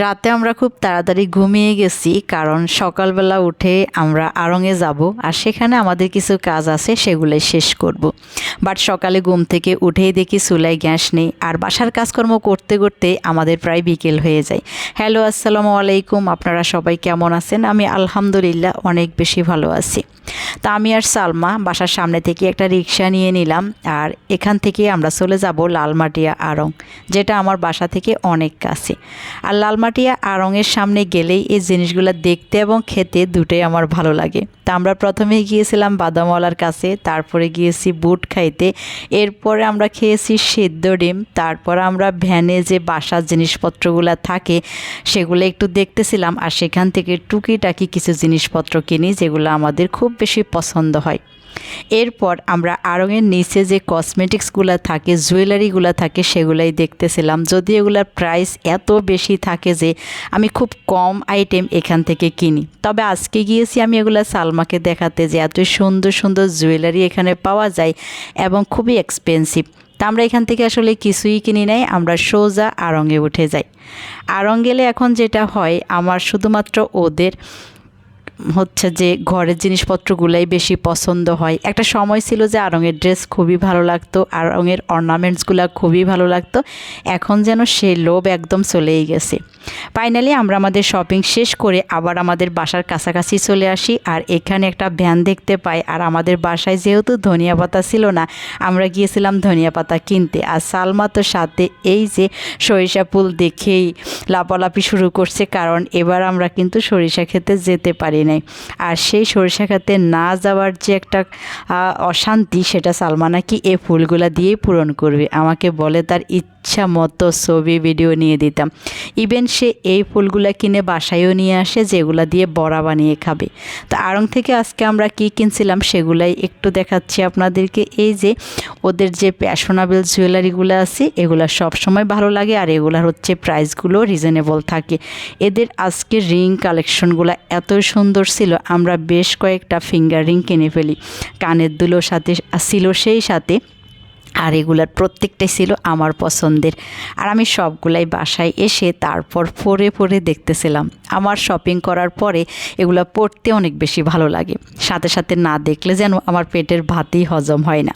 রাতে আমরা খুব তাড়াতাড়ি ঘুমিয়ে গেছি, কারণ সকালবেলা উঠে আমরা আড়ঙে যাব আর সেখানে আমাদের কিছু কাজ আছে সেগুলোই শেষ করব। বাট সকালে ঘুম থেকে উঠেই দেখি চুলায় গ্যাস নেই আর বাসার কাজকর্ম করতে করতে আমাদের প্রায় বিকেল হয়ে যায়। হ্যালো, আসসালামু আলাইকুম, আপনারা সবাই কেমন আছেন? আমি আলহামদুলিল্লাহ অনেক বেশি ভালো আছি। তা আমি আর সালমা বাসার সামনে থেকে একটা রিক্সা নিয়ে নিলাম আর এখান থেকে আমরা চলে যাব লালমাটিয়া আড়ং, যেটা আমার বাসা থেকে অনেক কাছে। আর লালমাটিয়া আড়ংয়ের সামনে গেলেই এই জিনিসগুলো দেখতে এবং খেতে দুটোই আমার ভালো লাগে। তা আমরা প্রথমে গিয়েছিলাম বাদামওয়ালার কাছে, তারপরে গিয়েছি বুট খাইতে, এরপরে আমরা খেয়েছি সেদ্ধ ডিম, তারপর আমরা ভ্যানে যে বাসার জিনিসপত্রগুলো থাকে সেগুলো একটু দেখতেছিলাম, আর সেখান থেকে টুকিটাকি কিছু জিনিসপত্র কিনি যেগুলো আমাদের খুব বেশি পছন্দ হয়। এরপর আমরা আড়ংয়ের নিচে যে কসমেটিক্সগুলো থাকে জুয়েলারিগুলো থাকে, সেগুলাই দেখতেছিলাম। যদি এগুলোর প্রাইস এত বেশি থাকে যে আমি খুব কম আইটেম এখান থেকে কিনি। তবে আজকে গিয়েছি আমি এগুলো সালমাকে দেখাতে যে এত সুন্দর সুন্দর জুয়েলারি এখানে পাওয়া যায় এবং খুবই এক্সপেন্সিভ তা আমরা এখান থেকে আসলে কিছুই কিনি নাই, আমরা সোজা আড়ঙে উঠে যাই। আড়ং গেলে এখন যেটা হয়, আমার শুধুমাত্র ওদের হচ্ছে যে ঘরের জিনিসপত্রগুলাই বেশি পছন্দ হয়। একটা সময় ছিল যে আরঙের ড্রেস খুবই ভালো লাগতো আরঙের অর্নামেন্টসগুলো খুবই ভালো লাগতো। এখন যেন সে লোভ একদম চলেই গেছে। ফাইনালি আমরা আমাদের শপিং শেষ করে আবার আমাদের বাসার কাছাকাছি চলে আসি আর এখানে একটা ভ্যান দেখতে পাই। আর আমাদের বাসায় যেহেতু ধনিয়া পাতা ছিল না, আমরা গিয়েছিলাম ধনিয়া পাতা কিনতে। আর সালমা তো সাথে এই যে সরিষা ফুল দেখেই লাপালাপি শুরু করছে, কারণ এবার আমরা কিন্তু সরিষা খেতে যেতে পারি। নাই। আর সেই সরিষা খেতে না যাওয়ার যে একটা অশান্তি, সেটা সালমা নাকি এ ফুলগুলা দিয়েই পূরণ করবে। আমাকে বলে তার ইচ্ছা মতো ছবি ভিডিও নিয়ে দিতাম। ইভেন সে এই ফুলগুলা কিনে বাসায়ও নিয়ে আসে, যেগুলা দিয়ে বড়া বানিয়ে খাবে। তো আড়ং থেকে আজকে আমরা কি কিনছিলাম সেগুলাই একটু দেখাচ্ছি আপনাদেরকে। এই যে ওদের যে প্যাশনাবেল জুয়েলারিগুলো আছে, এগুলো সব সময় ভালো লাগে আর এগুলার হচ্ছে প্রাইসগুলো রিজনেবল থাকে। এদের আজকে রিং কালেকশনগুলো এত সুন্দর ছিল, আমরা বেশ কয়েকটা ফিঙ্গার রিং কিনে ফেলি। কানের দুলোর সাথে, ছিল সেই সাথে। আর এগুলার প্রত্যেকটাই ছিল আমার পছন্দের। আর আমি সবগুলাই বাসায় এসে তারপর পরে পরে দেখতেছিলাম। আমার শপিং করার পরে এগুলো পড়তে অনেক বেশি ভালো লাগে। সাথে সাথে না দেখলে যেন আমার পেটের ভাতই হজম হয় না।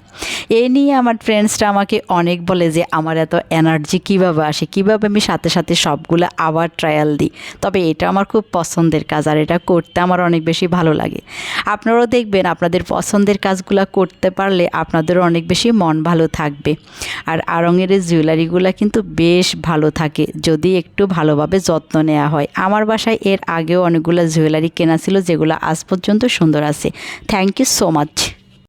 এই নিয়ে আমার ফ্রেন্ডসরা আমাকে অনেক বলে যে, আমার এত এনার্জি কীভাবে আসে? কীভাবে আমি সাথে সাথে সবগুলো আবার ট্রায়াল দিই? তবে এটা আমার খুব পছন্দের কাজ আর এটা করতে আমার অনেক বেশি ভালো লাগে। আপনারাও দেখবেন আপনাদের পছন্দের কাজগুলো করতে পারলে আপনাদেরও অনেক বেশি মন ভালো থাকবে। আর আড়ঙের জুয়েলারিগুলো কিন্তু বেশ ভালো থাকে, যদি একটু ভালোভাবে যত্ন নেওয়া হয়। আমার বাসায় এর আগেও অনেকগুলো জুয়েলারি কেনা ছিল, যেগুলো আজ পর্যন্ত সুন্দর আছে। Thank you so much